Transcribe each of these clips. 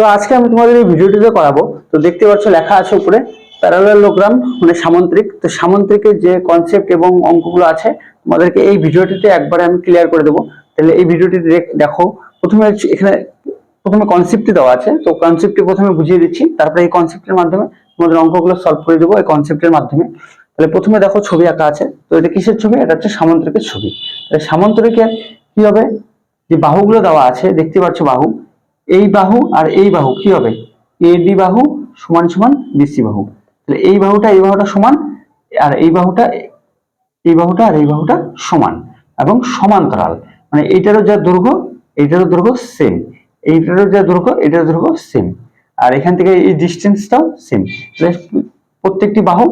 তো আজকে আমি তোমাদের এই ভিডিওটিতে করাবো। তো দেখতে পাচ্ছ, লেখা আছে উপরে প্যারালেলোগ্রাম মানে সামন্ত্রিক। তো সামন্ত্রিকের যে কনসেপ্ট এবং অঙ্কগুলো আছে, তোমাদেরকে এই ভিডিওটিতে একবারে আমি ক্লিয়ার করে দেবো। তাহলে এই ভিডিওটি দেখো প্রথমে এখানে প্রথমে কনসেপ্টটি দেওয়া আছে। তো কনসেপ্টটি প্রথমে বুঝিয়ে দিচ্ছি। তারপরে এই কনসেপ্টের মাধ্যমে তোমাদের অঙ্কগুলো সলভ করে দেবো এই কনসেপ্টের মাধ্যমে। তাহলে প্রথমে দেখো, ছবি আঁকা আছে। তো এটা কিসের ছবি? এটা হচ্ছে সামন্তরিকের ছবি। তাহলে সামন্তরিকের কি হবে? যে বাহুগুলো দেওয়া আছে, দেখতে পাচ্ছ বাহু। এই বাহু আর এই বাহু, কি হবে? এডি বাহু সমান সমান বিসি বাহু। তাহলে এই বাহুটা এই বাহুটা সমান, আর এই বাহুটা এই বাহুটা আর এই বাহুটা সমান এবং সমান্তরাল। মানে এইটারও যা দৈর্ঘ্য, এইটারও দৈর্ঘ্য সেম এইটারও যা দৈর্ঘ্য এটারও দৈর্ঘ্য সেম আর এখান থেকে এই ডিস্টেন্সটাও সেম প্রত্যেকটি বাহু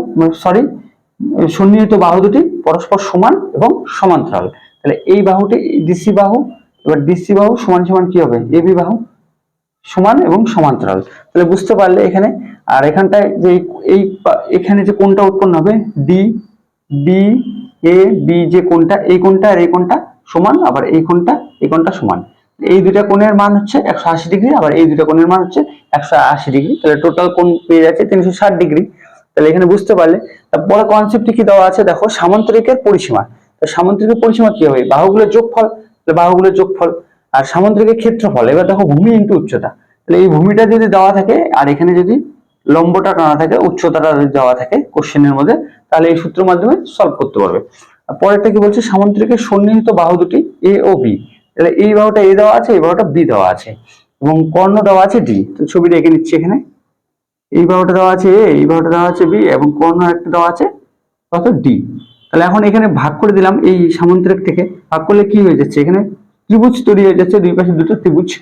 সরি সন্নিহিত বাহু দুটি পরস্পর সমান এবং সমান্তরাল। তাহলে এই বাহুটি ডিসি বাহু, এবার ডিসি বাহু সমান সমান কি হবে? এবি বাহু। সমান এবং সমান্তরাল। তাহলে বুঝতে পারলে এখানে, আর এখানটায় যে এই- এখানে যে কোনটা উৎপন্ন হবে ডি বি এ বি যে কোনটা এই কোনটা আর এই কোনটা সমান, আবার এই কোনটা এই কোনটা সমান। এই দুইটা কোণের মান হচ্ছে একশো আশি ডিগ্রি, আবার এই দুইটা কোণের মান হচ্ছে একশো আশি ডিগ্রি। তাহলে টোটাল কোণ পেয়ে যাচ্ছে তিনশো ষাট ডিগ্রি। তাহলে এখানে বুঝতে পারলে, তারপরে কনসেপ্টটি কি দেওয়া আছে? দেখো, সামান্তরিকের পরিসীমা। সামান্তরিকের পরিসীমা কি হবে? বাহুগুলোর যোগফল। তাহলে বাহুগুলোর যোগফল আর সামান্তরিকের ক্ষেত্রফল, এবার দেখো ভূমি ইন্টু উচ্চতা। তাহলে এই ভূমিটা যদি দেওয়া থাকে, আর এখানে যদি লম্বটা টানা থাকে, উচ্চতাটা যদি দেওয়া থাকে কোশ্চেনের মধ্যে, তাহলে এই সূত্রের মাধ্যমে সলভ করতে পারবে। পরেরটা কি বলছে? সামান্তরিকের সন্নিহিত বাহু দুটি এ ও বি তাহলে এই বাহুটা এ দেওয়া আছে, এই বাহুটা বি দেওয়া আছে। এবং কর্ণ দেওয়া আছে ডি তো ছবিটা এঁকে নিচ্ছি এখানে। এই বাহুটা দেওয়া আছে এ এই বাহুটা দেওয়া আছে বি এবং কর্ণ একটা দেওয়া আছে কত ডি তাহলে এখন এখানে ভাগ করে দিলাম এই সামান্তরিক থেকে। ভাগ করলে কি হয়ে যাচ্ছে? এখানে ত্রিভুজ তৈরি হয়ে যাচ্ছে, দুই পাশে দুটো ত্রিভুজ।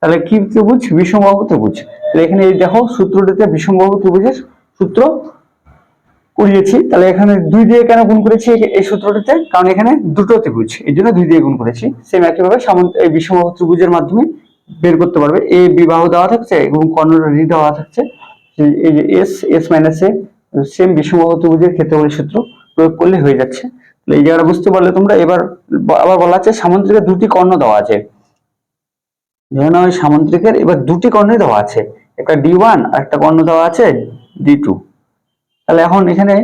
তাহলে কি ত্রিভুজ? বিষমবাহু ত্রিভুজ। তাহলে এখানে এই দেখো সূত্রটিতে বিষমবাহু ত্রিভুজের সূত্র করিয়েছি। তাহলে এখানে দুই দিয়ে কেন গুণ করেছি এই- সূত্রটিতে? কারণ এখানে দুটো ত্রিভুজ। এই জন্য দুই দিয়ে গুণ করেছি। সেম একইভাবে সামন্ত এই বিষমবাহু ত্রিভুজের মাধ্যমে বের করতে পারবে। এ বিবাহ দেওয়া থাকছে এবং কর্ণটা দেওয়া থাকছে। এই- যে S S minus A same বিষমবাহু ত্রিভুজের ক্ষেত্রফলের সূত্র প্রয়োগ করলে হয়ে যাচ্ছে। এই জায়গাটা বুঝতে পারলে তোমরা এবার আবার বলা আছে সামুদ্রিকের দুটি কর্ণ দেওয়া আছে। ধরে নাও সামুদ্রিকের এবার দুটি কর্ণই দেওয়া আছে। একটা ডি ওয়ান আর একটা কর্ণ দেওয়া আছে ডি টু তাহলে এখন এখানে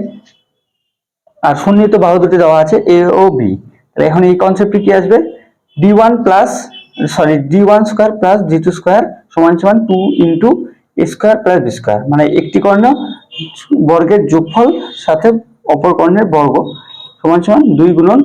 আর সন্নিহিত বাহু দুটি দেওয়া আছে এ ও বি তাহলে এখন এই কনসেপ্টে কি আসবে? D one plus sorry D one square plus D two square সমান সমান two into square plus B square মানে একটি কর্ণ বর্গের যোগফল সাথে অপর কর্ণের বর্গ। সমান সমান দুই গুণন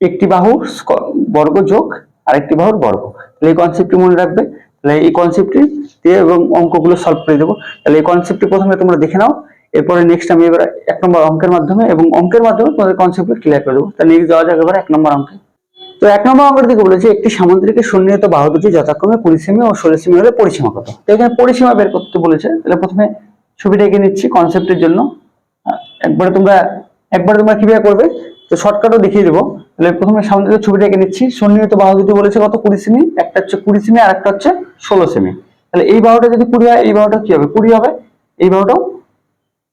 একটি স্ক- বর্গ যোগ আরেকটি বাহুর বর্গ। তাহলে এই কনসেপ্টটি মনে রাখবে। তাহলে এই কনসেপ্টটি দিয়ে এবং অঙ্কগুলো সলভ করে দেবো। তাহলে এই কনসেপ্টটি প্রথমে তোমরা দেখে নাও। এরপরে নেক্সট আমি এবার এক নম্বর অঙ্কের মাধ্যমে এবং অঙ্কের মাধ্যমে তোমাদের কনসেপ্টটি ক্লিয়ার করে দেবো। তাহলে নেক্সট যাওয়া যাক এবার এক নম্বর অঙ্কে। তো এক নম্বর অঙ্কের দিকে বলেছে, একটি সামুদ্রিকের সন্নিহিত বাহু দুটি যথাক্রমে কুড়ি সেমি ও ষোলো সেমি হলে পরিসীমা কত? তো এখানে পরিসীমা বের করতে বলেছে। তাহলে প্রথমে ছবিটা এঁকে নিচ্ছি কনসেপ্টের জন্য। একবারে তোমরা একবারে তোমরা কীভাবে করবে? তো শর্টকাটও দেখিয়ে দেবো। তাহলে প্রথমে সামুদ্রিকের ছবিটা এঁকে নিচ্ছি, সন্নিহিত বাহু দুটি বলেছে কত? কুড়ি সেমি। একটা হচ্ছে কুড়ি সেমি আর একটা হচ্ছে ষোলো সেমি। তাহলে এই বাহুটা যদি কুড়ি হয়, এই বাহুটা কি হবে? কুড়ি হবে। এই বাহুটাও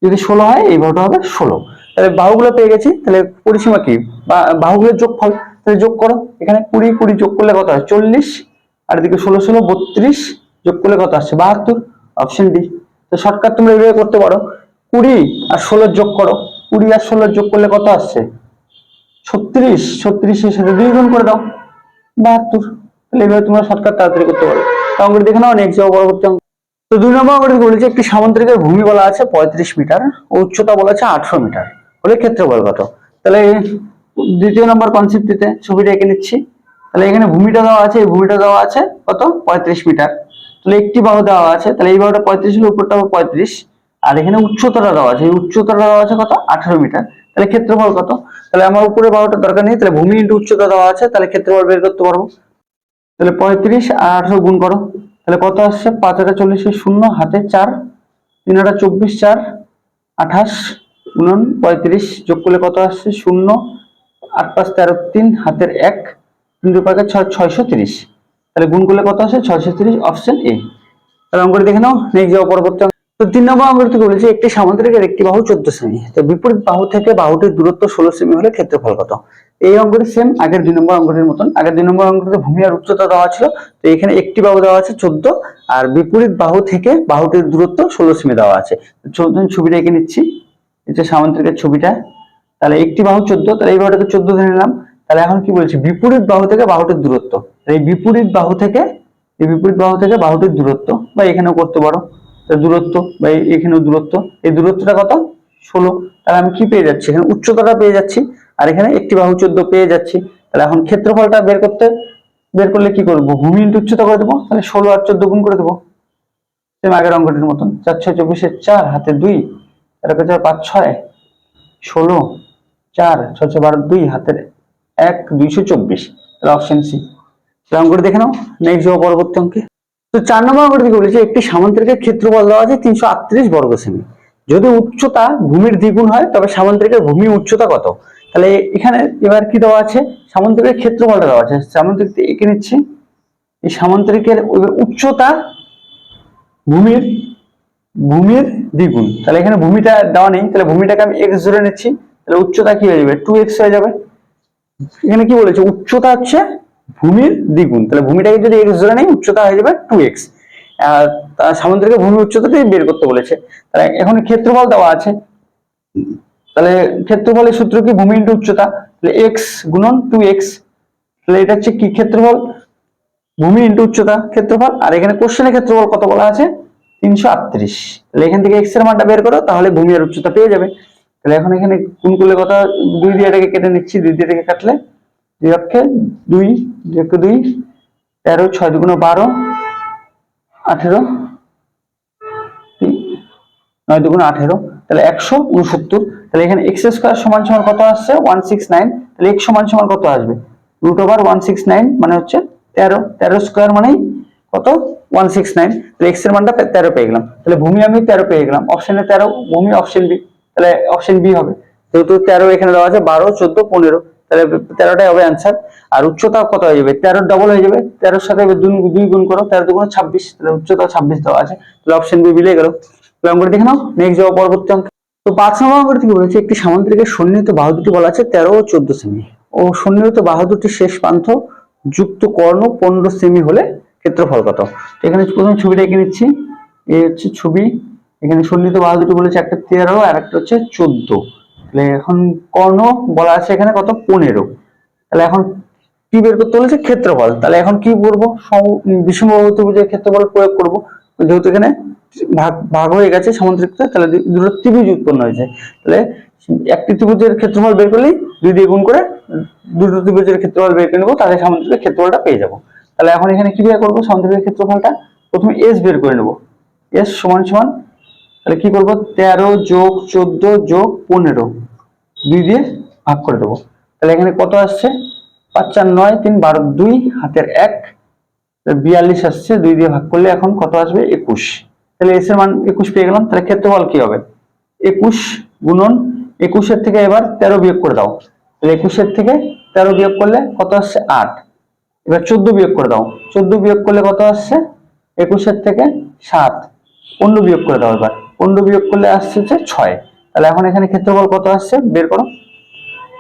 যদি ষোলো হয়, এই বাহুটা হবে ষোলো। তাহলে বাহুগুলো পেয়ে গেছি। তাহলে পরিসীমা কি? বা, বাহুগুলোর যোগফল। তাহলে যোগ করো। এখানে কুড়ি কুড়ি যোগ করলে কত হয়? চল্লিশ। আর এদিকে ষোলো ষোলো, বত্রিশ যোগ করলে কত আসছে? বাহাত্তর। অপশন ডি তো শর্টকাট তোমরা এইভাবে করতে পারো। কুড়ি আর ষোলোর যোগ করো। কুড়ি আর ষোলোর যোগ করলে কত আসছে? ছত্রিশ ছত্রিশের সাথে দুই গুণ করে দাও। বাহাত্তর। তাহলে এইভাবে তোমরা শর্টকাট তাড়াতাড়ি করতে পারো। তো অঙ্কটি দেখে নাও নেক্সট যাব পরবর্তী অঙ্ক। তো দুই নম্বর অঙ্কটি বলেছে, একটি সামুদ্রিকের ভূমি বলা আছে পঁয়ত্রিশ মিটার, ও উচ্চতা বলা আছে আটশো মিটার। হলে ক্ষেত্রফল কত? তাহলে দ্বিতীয় নম্বর কনসেপ্টটিতে ছবিটা এঁকে নিচ্ছি। তাহলে এখানে ভূমিটা দেওয়া আছে, এই ভূমিটা দেওয়া আছে কত? পঁয়ত্রিশ মিটার। তাহলে একটি বাহু দেওয়া আছে, তাহলে এই বাহুটা পঁয়ত্রিশ হলে উপরটা হবে পঁয়ত্রিশ। আর এখানে উচ্চতাটা দেওয়া আছে, এই দেওয়া আছে কত? আঠারো মিটার। তাহলে ক্ষেত্রফল কত? তাহলে আমার উপরে বাহুটা দরকার নেই, তাহলে ভূমি ইন্টু উচ্চতা দেওয়া আছে, তাহলে ক্ষেত্রফল বের করতে পারব। তাহলে পঁয়ত্রিশ আর আঠারো গুণ করো। তাহলে কত আসছে? পাঁচ হাজার চল্লিশে শূন্য, হাতে চার, তিন হাজার চব্বিশ, চার, আঠাশ, গুণন পঁয়ত্রিশ, যোগ করলে কত আসছে? শূন্য, আট পাঁচ তেরো তিন, হাতের এক, তিন দু পাকে ছয়, ছয়শো তিরিশ। তাহলে গুণ করলে কত আসে? ছয়শো তিরিশ, অপশন এ। তাহলে অঙ্কটি দেখে নাও নেক্সট যাও পরবর্তী। তো তিন নম্বর অঙ্ক থেকে বলেছে? একটি সামান্তরিকের একটি বাহু চোদ্দ সেমি তো বিপরীত বাহু থেকে বাহুটির দূরত্ব ষোলো সেমি হলে ক্ষেত্রফল কত? এই অঙ্কটি সেম আগের দুই নম্বর অঙ্কটির মতন। আগের দুই নম্বর অঙ্কটিতে ভূমি আর উচ্চতা দেওয়া ছিল। তো এখানে একটি বাহু দেওয়া আছে চোদ্দ, আর বিপরীত বাহু থেকে বাহুটির দূরত্ব ষোলো সেমি দেওয়া আছে। চোদ্দ, ছবিটা এঁকে নিচ্ছি। এটা সামান্তরিকের ছবিটা। তাহলে একটি বাহু চোদ্দ, তাহলে এই বাহুটাকে চোদ্দ ধরে নিলাম। তাহলে এখন কি বলছি? বিপরীত বাহু থেকে বাহুটির দূরত্ব। এই বিপরীত বাহু থেকে, এই বিপরীত বাহু থেকে বাহুটির দূরত্ব, বা এখানেও করতে পারো। দূরত্ব বা এখানেও দূরত্ব। এই দূরত্বটা কত? ষোলো। তাহলে আমি কি পেয়ে যাচ্ছি? এখানে উচ্চতাটা পেয়ে যাচ্ছি আর এখানে একটি বাহু চোদ্দ পেয়ে যাচ্ছি। তাহলে এখন ক্ষেত্রফলটা বের করতে, বের করলে কি করব? ভূমি ইন্টু উচ্চতা করে দেবো। তাহলে ষোলো আর চোদ্দ গুণ করে দেবো। সেম আগের অঙ্কটির মতন। চার ছয় চব্বিশের চার, হাতে দুই একে চার পাঁচ ছয়, ষোলো, চার, ছয় ছয় বারো দুই, হাতের এক, দুইশো চব্বিশ। তাহলে অপশন সি অঙ্কটি দেখে নাও। নেক্সট যাব পরবর্তী অঙ্কে। তো চার নম্বর অঙ্কটি কি বলেছে, একটি সামান্তরিকের ক্ষেত্রফল দেওয়া আছে তিনশো আটত্রিশ বর্গ সেমি। যদি উচ্চতা ভূমির দ্বিগুণ হয়, তবে সামান্তরিকের ভূমি উচ্চতা কত? তাহলে এখানে এবার কি দেওয়া আছে? সামান্তরিকের ক্ষেত্রফলটা দেওয়া আছে। সামান্তরিক এঁকে নিচ্ছি। এই সামান্তরিকের উচ্চতা ভূমির ভূমির দ্বিগুণ। তাহলে এখানে ভূমিটা দেওয়া নেই। তাহলে ভূমিটাকে আমি এক্স ধরে নিচ্ছি। তাহলে উচ্চতা কি হয়ে যাবে? টু এক্স হয়ে যাবে। এখানে কি বলেছে? উচ্চতা হচ্ছে ভূমির দ্বিগুণ। তাহলে ভূমিটাকে যদি এক্স ধরে নেই, উচ্চতা হয়ে যাবে টু এক্স সামুদ্রিক ভূমি উচ্চতাটাই বের করতে বলেছে। তাহলে এখন ক্ষেত্রফল দেওয়া আছে। তাহলে ক্ষেত্রফলের সূত্র কি? ভূমি ইন্টু উচ্চতা। তাহলে এক্স গুণন টু এক্স তাহলে এটা হচ্ছে কি ক্ষেত্রফল? ভূমি ইন্টু উচ্চতা ক্ষেত্রফল। আর এখানে কোশ্চেনের ক্ষেত্রফল কত বলা আছে? তিনশো আটত্রিশ। তাহলে এখান থেকে এক্সের মানটা বের করো, তাহলে ভূমি আর উচ্চতা পেয়ে যাবে। তাহলে এখন এখানে গুণ করলে কত? দুই দিয়ে এটাকে কেটে নিচ্ছি, দুই দিয়ে এটাকে কাটলে দুই অক্ষে দুই দুই অক্ষে দুই, তেরো, ছয় দুগুণ বারো, আঠেরো নয় দুগুণ আঠেরো। তাহলে একশো উনসত্তর। তাহলে এখানে এক্স স্কোয়ার সমান সমান কত আসছে? ওয়ান সিক্স নাইন তাহলে এক্স সমান সমান কত আসবে? Root over one six nine মানে হচ্ছে তেরো। তেরো স্কোয়ার মানেই কত? ওয়ান সিক্স নাইন তাহলে এক্সের মানটা তেরো পেয়ে গেলাম। তাহলে ভূমি আমি তেরো পেয়ে গেলাম। অপশনে তেরো, ভূমি অপশন বি তাহলে অপশন বি হবে। যেহেতু তেরো এখানে দেওয়া আছে, বারো, চোদ্দ, পনেরো। তাহলে তেরোটাই হবে অ্যান্সার আর উচ্চতা কত হয়ে যাবে? তেরোর ডবল হয়ে যাবে। তেরোর সাথে দুই গুণ করো, তেরো দুগুণ ছাব্বিশ, তাহলে উচ্চতা ছাব্বিশ দেওয়া আছে। তাহলে অপশন বি মিলে গেল। অঙ্কটা দেখে নাও নেক্সট যাব পরবর্তী অঙ্ক। তো পাঁচ নম্বর অঙ্কটি কি বলেছে, একটি সামান্তরিকের সন্নিহিত বাহু দুটি বলা আছে তেরো ও চোদ্দ সেমি ও সন্নিহিত বাহু দুটির শেষ প্রান্ত যুক্ত কর্ণ পনেরো সেমি হলে ক্ষেত্রফল কত? এখানে প্রথমে ছবিটা এঁকে নিচ্ছি। এই হচ্ছে ছবি। এখানে সন্নিহিত বাহু দুটি বলেছে একটা তেরো আর একটা হচ্ছে চোদ্দ। এখন কর্ণ বলা আছে এখানে কত? পনেরো। তাহলে এখন কি বের করতে বলেছে? ক্ষেত্রফল। তাহলে এখন কি করব? বিষমবাহু ত্রিভুজের ক্ষেত্রফল প্রয়োগ করব। যেহেতু এখানে ভাগ ভাগ হয়ে গেছে সামুদ্রিকটা তাহলে দুটো ত্রিভুজ উৎপন্ন হয়েছে। তাহলে একটি ত্রিভুজের ক্ষেত্রফল বের করলেই দুই দিয়ে গুণ করে দুটো ত্রিভুজের ক্ষেত্রফল বের করে নেব, তাহলে সামুদ্রিকের ক্ষেত্রফলটা পেয়ে যাব। তাহলে এখন এখানে কি বের করব? সামুদ্রিকের ক্ষেত্রফলটা প্রথমে এস বের করে নেব। এস সমান সমান তাহলে কি করব? তেরো যোগ চোদ্দ যোগ পনেরো। দুই দিয়ে ভাগ করে দেবো। তাহলে এখানে কত আসছে? পাঁচ, চার, নয়, তিন, বারো, দুই, হাতের এক বিয়াল্লিশ আসছে, দুই দিয়ে ভাগ করলে এখন কত আসবে? একুশ। তাহলে এস এর মান একুশ পেয়ে গেলাম, তাহলে ক্ষেত্রফল কি হবে? একুশ গুণন একুশের থেকে এবার তেরো বিয়োগ করে দাও। তাহলে একুশের থেকে তেরো বিয়োগ করলে কত আসছে? আট। এবার চোদ্দ বিয়োগ করে দাও। চোদ্দ বিয়োগ করলে কত আসছে? একুশের থেকে সাত। পনেরো বিয়োগ করে দাও এবার। পনেরো বিয়োগ করলে আসছে হচ্ছে ছয়। তাহলে এখন এখানে ক্ষেত্রফল কত আসছে? বের করো।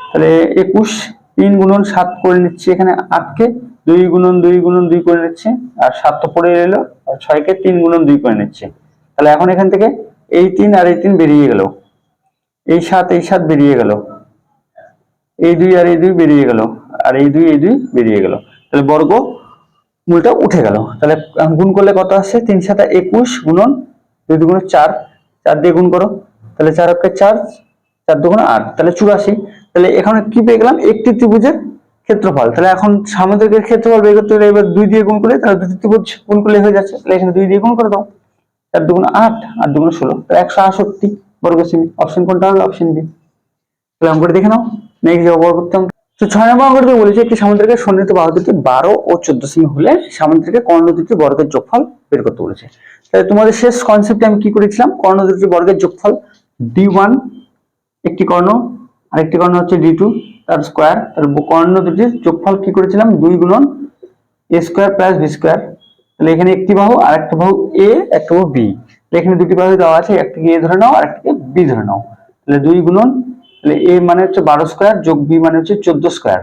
তাহলে একুশ তিন গুণন সাত করে নিচ্ছি এখানে আটকে। দুই গুণন দুই গুণন, দুই করে নিচ্ছি। আর সাত তো পড়ে এলো, আর ছয়কে তিন গুণন, দুই করে নিচ্ছি। তাহলে এখন এখান থেকে এই তিন আর এই তিন বেরিয়ে গেল। এই সাত এই সাত বেরিয়ে গেল। এই দুই আর এই দুই বেরিয়ে গেল। আর এই দুই এই দুই বেরিয়ে গেল। তাহলে বর্গ মূলটা উঠে গেল। তাহলে গুণ করলে কত আসছে? তিন সাতা একুশ গুণন, দুই দুগুণ চার। চার দিয়ে গুণ করো, তাহলে চার অক্ষে চার চার দুগুণ আট, তাহলে চুরাশি। তাহলে এখানে কি পেয়ে গেলাম? একটি ত্রিভুজের ক্ষেত্রফল। তাহলে এখন সামুদ্রিকের ক্ষেত্রফল বের করতে গেলে এবার দুই দিয়ে গুণ করলে, তাহলে দুটি ত্রিভুজ গুণ করলে হয়ে যাচ্ছে। তাহলে এখানে দুই দিয়ে গুণ করে দাও। চার দুগুণ আট আট দুগুণ ষোলো, তাহলে একশো আটষট্টি বর্গ সেমি। অপশন কোনটা হলো অপশন বি তাহলে অঙ্কটি দেখে নাও। নেক্সট যাব পরবর্তী তো ছয় নম্বর অঙ্কটি বলেছে একটি সামুদ্রিকের সন্নিহিত বাহু দুটি বারো ও চোদ্দ সেমি হলে সামুদ্রিকের কর্ণ দুটি বর্গের যোগফল বের করতে বলেছে। তাহলে তোমাদের শেষ কনসেপ্টে আমি কি করেছিলাম? কর্ণ দুটি বর্গের যোগফল ডি ওয়ান একটি কর্ণ, আরেকটি কর্ণ হচ্ছে ডি টু তার স্কোয়ার তার কর্ণ দুটির যোগফল কি করেছিলাম? দুই গুণন A square plus B square তাহলে এখানে একটি বাহু আর একটা বাহু এ একটা বাহু বি এখানে দুটি বাহু দেওয়া আছে, একটিকে এ ধরে নাও আর একটিকে বি ধরে নাও। তাহলে দুই গুণন তাহলে এ মানে হচ্ছে বারো স্কোয়ার যোগ বি মানে হচ্ছে চোদ্দ স্কোয়ার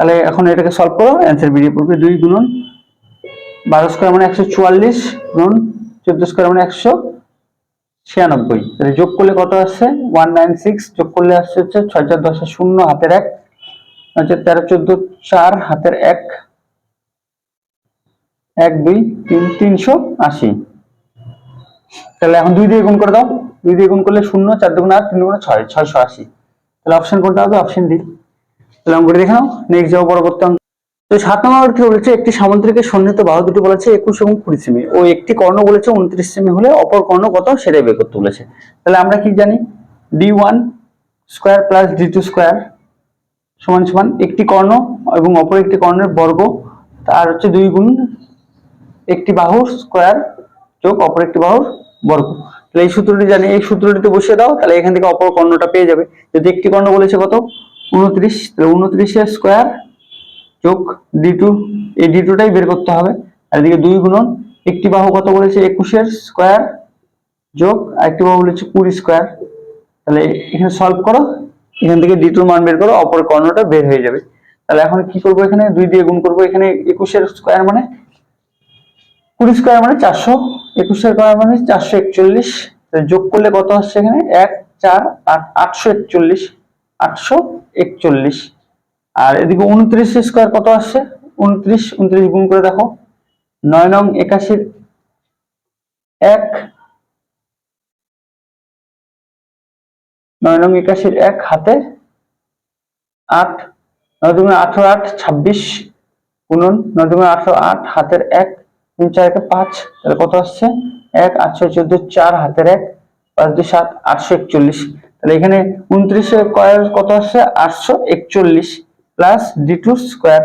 তাহলে এখন এটাকে সলভ করো অ্যান্সার বেরিয়ে পড়বে দুই গুণন বারো স্কোয়ার মানে একশো চুয়াল্লিশ গুণন চোদ্দ স্কোয়ার মানে একশো ছিয়ানব্বই। তাহলে যোগ করলে কত আসছে? ওয়ান নাইন সিক্স যোগ করলে আসছে হচ্ছে ছয় চার দশে শূন্য হাতের এক, হচ্ছে তেরো চোদ্দ চার হাতের এক এক দুই তিন তিনশো আশি। তাহলে এখন দুই দিয়ে গুণ করে দাও। দুই দিয়ে গুণ করলে শূন্য, চার দুগুণ আট, তিন দুগুণ ছয়, ছয়শো আশি। তাহলে অপশন কোনটা হবে? অপশন ডি তাহলে অঙ্কটি দেখে নাও। নেক্সট যাব পরবর্তী অঙ্ক। তো সাত নম্বর কি বলেছে, একটি সামুদ্রিকের সন্নিহিত বাহু দুটি বলেছে, একুশ এবং কুড়ি সেমি। ও একটি কর্ণ বলেছে, উনত্রিশ সেমি হলে অপর কর্ণ কত? সেটাই বের করতে বলেছে। তাহলে আমরা কি জানি? D one square plus D two square সমান সমান একটি কর্ণ এবং অপর একটি কর্ণের বর্গ। তার হচ্ছে দুই গুণ একটি বাহুর স্কোয়ার যোগ অপর একটি বাহুর বর্গ। তাহলে এই সূত্রটি জানি, এই সূত্রটিতে বসিয়ে দাও, তাহলে এখান থেকে অপর কর্ণটা পেয়ে যাবে। যদি একটি কর্ণ বলেছে কত? উনত্রিশ। তাহলে উনত্রিশের স্কোয়ার যোগ ডি টু এই ডি টুটাই বের করতে হবে। আর এদিকে দুই গুণন, একটি বাহু কত বলেছে? একুশের স্কোয়ার যোগ, আরেকটি বাহু বলেছে কুড়ি স্কোয়ার। তাহলে এখানে সলভ করো, এখান থেকে ডি টুর মান বের করো, অপর কর্ণটা বের হয়ে যাবে। তাহলে এখন কি করব এখানে? দুই দিয়ে গুণ করব। এখানে একুশের স্কোয়ার মানে কুড়ি স্কোয়ার মানে চারশো। একুশ স্কোয়ার মানে চারশো একচল্লিশ। যোগ করলে কত আসছে এখানে? এক, চার, আট, আটশো একচল্লিশ আটশো একচল্লিশ। আর এদিকে উনত্রিশ স্কোয়ার কত আসছে? উনত্রিশ উনত্রিশ গুণ করে দেখো। নয় নং একাশির এক, নয় নং একাশির এক হাতে আট, নয় দুগুণে আঠারো আট ছাব্বিশ গুণন, নয় দুগুণে আঠারো আট হাতের এক তিন চার একে পাঁচ, তাহলে কত আসছে? এক আটশো চোদ্দ, চার, হাতের এক, পাঁচ, দুই, সাত, আটশো একচল্লিশ। তাহলে এখানে উনত্রিশে কয়ের কত আসছে? আটশো একচল্লিশ প্লাস ডি টু স্কোয়ার।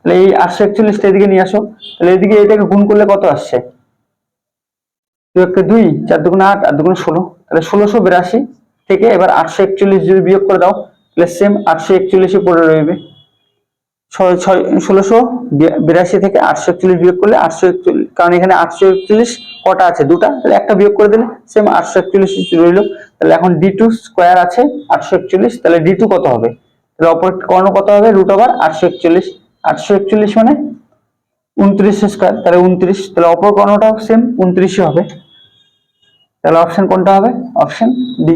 তাহলে এই আটশো একচল্লিশটা এদিকে নিয়ে আসো। তাহলে এদিকে এটাকে গুণ করলে কত আসছে? দুই একটা দুই, চার দুগুণ আট আর দুগুণ ষোলো। তাহলে ষোলোশো বিরাশি থেকে এবার আটশো একচল্লিশ যদি বিয়োগ করে দাও, তাহলে সেম আটশো একচল্লিশে পড়ে রইবে। ষোলোশো বিরাশি থেকে আটশো একচল্লিশ বিয়োগ করলে আটশো একচল্লিশ, কারণ এখানে আটশো একচল্লিশ কটা আছে? দুটা? তাহলে একটা বিয়োগ করে দিলে সেম আটশো একচল্লিশ রইল। তাহলে এখন ডি টু স্কোয়ার আছে, আটশো একচল্লিশ, তাহলে ডি টু কত হবে? তাহলে অপর কর্ণ কত হবে? রুট ওভার আটশো একচল্লিশ। আটশো একচল্লিশ মানে উনত্রিশ স্কোয়ার তাহলে উনত্রিশ। তাহলে অপর কর্ণটাও সেম উনত্রিশই হবে। তাহলে অপশন কোনটা হবে? অপশন ডি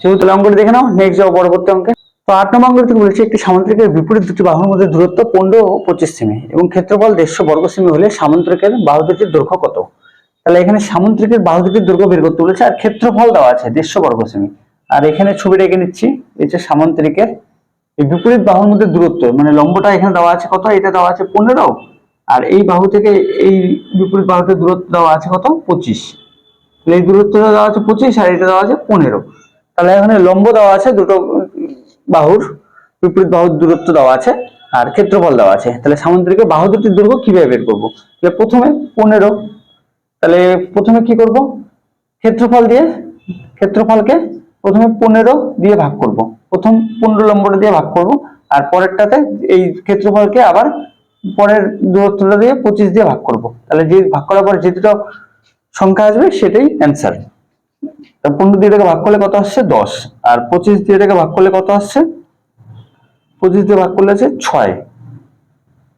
যেহেতু অঙ্কটি দেখে নাও নেক্সট যাও পরবর্তী অঙ্কে। তো আট নম্বর অঙ্ক থেকে বলেছি, একটি সামান্তরিকের বিপরীত দুটি বাহুর মধ্যে দূরত্ব পনেরো ও পঁচিশ সেমি এবং ক্ষেত্রফল দেড়শো বর্গ সেমি হলে সামান্তরিকের বাহু দুটির দৈর্ঘ্য কত? তাহলে এখানে সামান্তরিকের বাহু দুটির দৈর্ঘ্য বের করতে বলেছে, আর ক্ষেত্রফল দেওয়া আছে দেড়শো বর্গ সেমি। আর এখানে ছবিটা এঁকে নিচ্ছি, এই যে সামান্তরিকের এই বিপরীত বাহুর মধ্যে দূরত্ব মানে লম্বটা এখানে দেওয়া আছে কত? এটা দেওয়া আছে পনেরো। আর এই বাহু থেকে এই বিপরীত বাহুতে দূরত্ব দেওয়া আছে কত? পঁচিশ। এই দূরত্বটা দেওয়া আছে পঁচিশ, আর এটা দেওয়া আছে পনেরো। তাহলে এখানে লম্ব দেওয়া আছে দুটো বাহুর বিপরীত বাহুর দূরত্ব দেওয়া আছে আর ক্ষেত্রফল দেওয়া আছে। তাহলে সামুদ্রিকের বাহু দুটির দৈর্ঘ্য কীভাবে বের করব? তাহলে প্রথমে পনেরো। তাহলে প্রথমে কি করব? ক্ষেত্রফল দিয়ে ক্ষেত্রফলকে প্রথমে পনেরো দিয়ে ভাগ করব। প্রথম পনেরো লম্বটা দিয়ে ভাগ করব আর পরেরটাতে এই ক্ষেত্রফলকে আবার পরের দূরত্বটা দিয়ে পঁচিশ দিয়ে ভাগ করব। তাহলে যে ভাগ করার পর যে দুটো সংখ্যা আসবে সেটাই অ্যান্সার পনেরো দিয়ে এটাকে ভাগ করলে কত আসছে? দশ। আর পঁচিশ দিয়ে এটাকে ভাগ করলে কত আসছে? পঁচিশ দিয়ে ভাগ করলে আছে ছয়।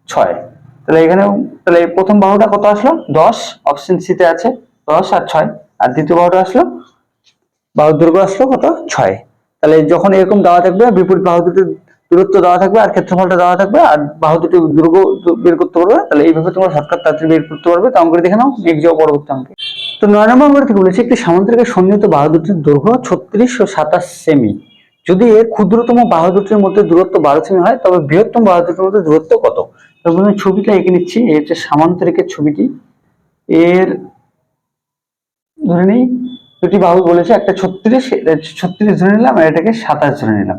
ছয়। তাহলে এখানে, তাহলে প্রথম বাহুটা কত আসলো? দশ। অপশন সিতে আছে দশ আর ছয়। আর দ্বিতীয় বাহুটা আসলো? বাহুর দুর্গ আসলো কত? ছয়। তাহলে যখন এরকম দেওয়া থাকবে, বিপরীত বাহু দুটির দূরত্ব দেওয়া থাকবে আর ক্ষেত্রফলটা দেওয়া থাকবে, আর বাহু দুটি দৈর্ঘ্য বের করতে পারবে, তাহলে এইভাবে তোমরা শর্টকাট তাড়াতাড়ি বের করতে পারবে। তো অঙ্কটি দেখে নাও নেক্সট যাও পরবর্তী অঙ্কে। তো নয় নম্বর অঙ্ক থেকে বলেছে, একটি সামান্তরিকের সন্নিহিত বাহু দুটির দৈর্ঘ্য ও সাতাশ সেমি। যদি এর ক্ষুদ্রতম বাহু দুটির মধ্যে দূরত্ব বারো সেমি হয়, তবে বৃহত্তম বাহু দুটির মধ্যে দূরত্ব কত? তবে আমি ছবিটা এঁকে নিচ্ছি, এই হচ্ছে সামান্তরিকের ছবিটি। এর ধরে নিই, দুটি বাহু বলেছে, একটা ছত্রিশ ছত্রিশ ধরে নিলাম, আর এটাকে সাতাশ ধরে নিলাম।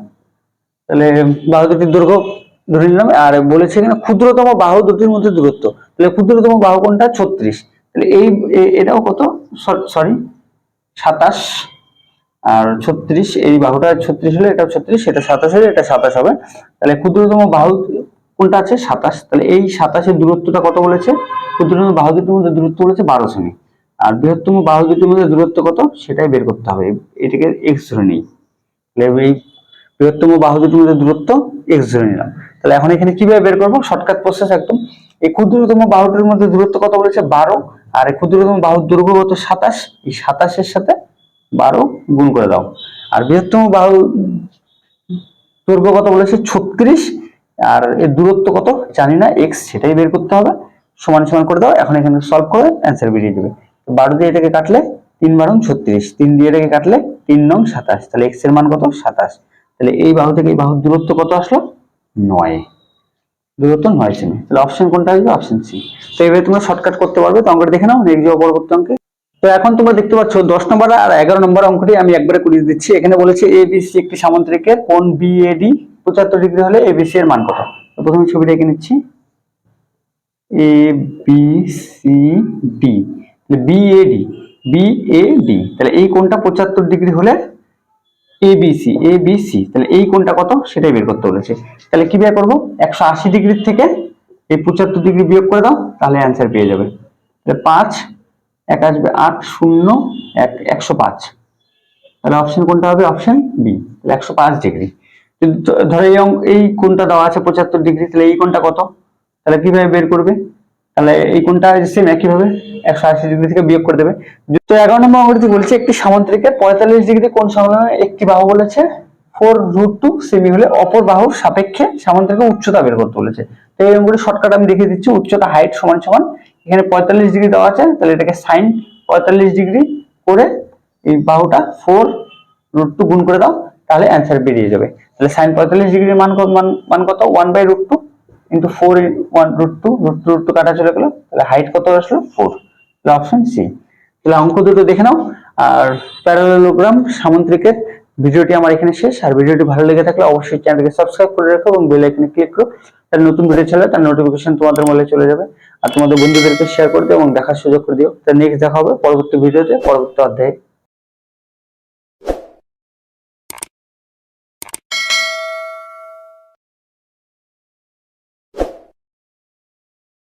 তাহলে বাহু দুটির দৈর্ঘ্য ধরে নিলাম, আর বলেছে এখানে ক্ষুদ্রতম বাহু দুটির মধ্যে দূরত্ব। তাহলে ক্ষুদ্রতম বাহু কোনটা? ছত্রিশ। তাহলে এই এটাও কত? সরি সাতাশ। আর ছত্রিশ, এই বাহুটা ছত্রিশ হলে এটা ছত্রিশ, এটা সাতাশ হলে এটা সাতাশ হবে। তাহলে ক্ষুদ্রতম বাহু কোনটা আছে? সাতাশ। তাহলে এই সাতাশের দূরত্বটা কত বলেছে? ক্ষুদ্রতম বাহু দুটির মধ্যে দূরত্ব বলেছে বারো সেমি আর বৃহত্তম বাহু দুটির মধ্যে দূরত্ব কত? সেটাই বের করতে হবে। এটাকে এক্স ধরে নিই। তাহলে এই বৃহত্তম বাহু দুটির মধ্যে দূরত্ব এক্স ধরে নিলাম। তাহলে এখন এখানে কীভাবে বের করব? শর্টকাট প্রসেস একদম। এই ক্ষুদ্রতম বাহুটির মধ্যে দূরত্ব কত বলেছে? বারো। আর এই ক্ষুদ্রতম বাহুর দৈর্ঘ্য কত? সাতাশ। এই সাতাশের সাথে বারো গুণ করে দাও। আর বৃহত্তম বাহু দৈর্ঘ্য কত বলেছে? ছত্রিশ। আর এর দূরত্ব কত? জানি না। এক্স সেটাই বের করতে হবে। সমান সমান করে দাও। এখন এখানে সলভ করে অ্যান্সার বেরিয়ে দেবে বারো দিয়ে এটাকে কাটলে তিন বারং ছত্রিশ। তিন দিয়ে এটাকে কাটলে তিন নং সাতাশ। তাহলে এক্সের মান কত? সাতাশ। তাহলে এই বাহু থেকে এই বাহুর দূরত্ব কত আসলো? নয়। দূরত্ব নয় সেমি। তাহলে অপশন কোনটা আসবে অপশন সি তো এভাবে তোমরা শর্টকাট করতে পারবে। তো অঙ্কটা দেখে নাও নেক্সট যাওয়া পরবর্তী অঙ্কে। তো এখন তোমরা দেখতে পাচ্ছ, দশ নম্বর আর এগারো নম্বর অঙ্কটি আমি একবারে করিয়ে দিচ্ছি। এখানে বলেছে এ এবিসি একটি সামান্তরিকের কোন বিএডি পঁচাত্তর ডিগ্রি হলে এবিসি এর মান কত? তো প্রথমে ছবিটা এঁকে নিচ্ছি। A B C D BAD BAD তাহলে এই কোনটা পঁচাত্তর ডিগ্রি হলে এবিসি এবিসি তাহলে এই কোনটা কত? সেটাই বের করতে বলেছে। তাহলে কি একশো আশি ডিগ্রির থেকে এই পঁচাত্তর ডিগ্রি বিয়োগ করে দাও, তাহলে অ্যান্সার পেয়ে যাবে। তাহলে পাঁচ, এক আসবে আট, শূন্য, এক, একশো পাঁচ। তাহলে অপশন কোনটা হবে? অপশন বি তাহলে একশো পাঁচ ডিগ্রি। ধরো এই কোনটা দেওয়া আছে পঁচাত্তর ডিগ্রি, তাহলে এই কোনটা কত? তাহলে কীভাবে বের করবে? তাহলে এই কোনটা সেম একইভাবে একশো আশি ডিগ্রি থেকে বিয়োগ করে দেবে। তো এগারো নম্বর অঙ্কটি বলছে, একটি সামান্তরিকের পঁয়তাল্লিশ ডিগ্রি কোন সমাধানে একটি বাহু বলেছে। ফোর রুট টু সেমি হলে অপর বাহুর সাপেক্ষে সামান্তরিকের উচ্চতা বের করতে বলেছে। তো এই অঙ্কটি শর্টকাট আমি দেখিয়ে দিচ্ছি, উচ্চতা হাইট সমান সমান। এখানে পঁয়তাল্লিশ ডিগ্রি দেওয়া আছে, তাহলে এটাকে সাইন পঁয়তাল্লিশ ডিগ্রি করে এই বাহুটা ফোর রুট টু গুণ করে দাও, তাহলে অ্যান্সার বেরিয়ে যাবে। তাহলে সাইন পঁয়তাল্লিশ ডিগ্রির মান মান মান কত? One by root two into four one root two root two root two কাটা চলে গেলো, তাহলে হাইট কত আসলো? ফোর তাহলে অপশন সি তাহলে অঙ্ক দুটো দেখে নাও, আর প্যারালেলোগ্রাম সামন্ত্রিকের ভিডিওটি আমার এখানে শেষ। আর ভিডিওটি ভালো লেগে থাকলে অবশ্যই চ্যানেলকে সাবস্ক্রাইব করে রাখো এবং বেল আইকনে ক্লিক করো। তার নতুন ভিডিও চলে তার নোটিফিকেশন তোমাদের মোবাইলে চলে যাবে। আর তোমাদের বন্ধুদেরকে শেয়ার করে দিও এবং দেখার সুযোগ করে দিও। তার নেক্সট দেখা হবে পরবর্তী ভিডিওতে পরবর্তী অধ্যায়ে।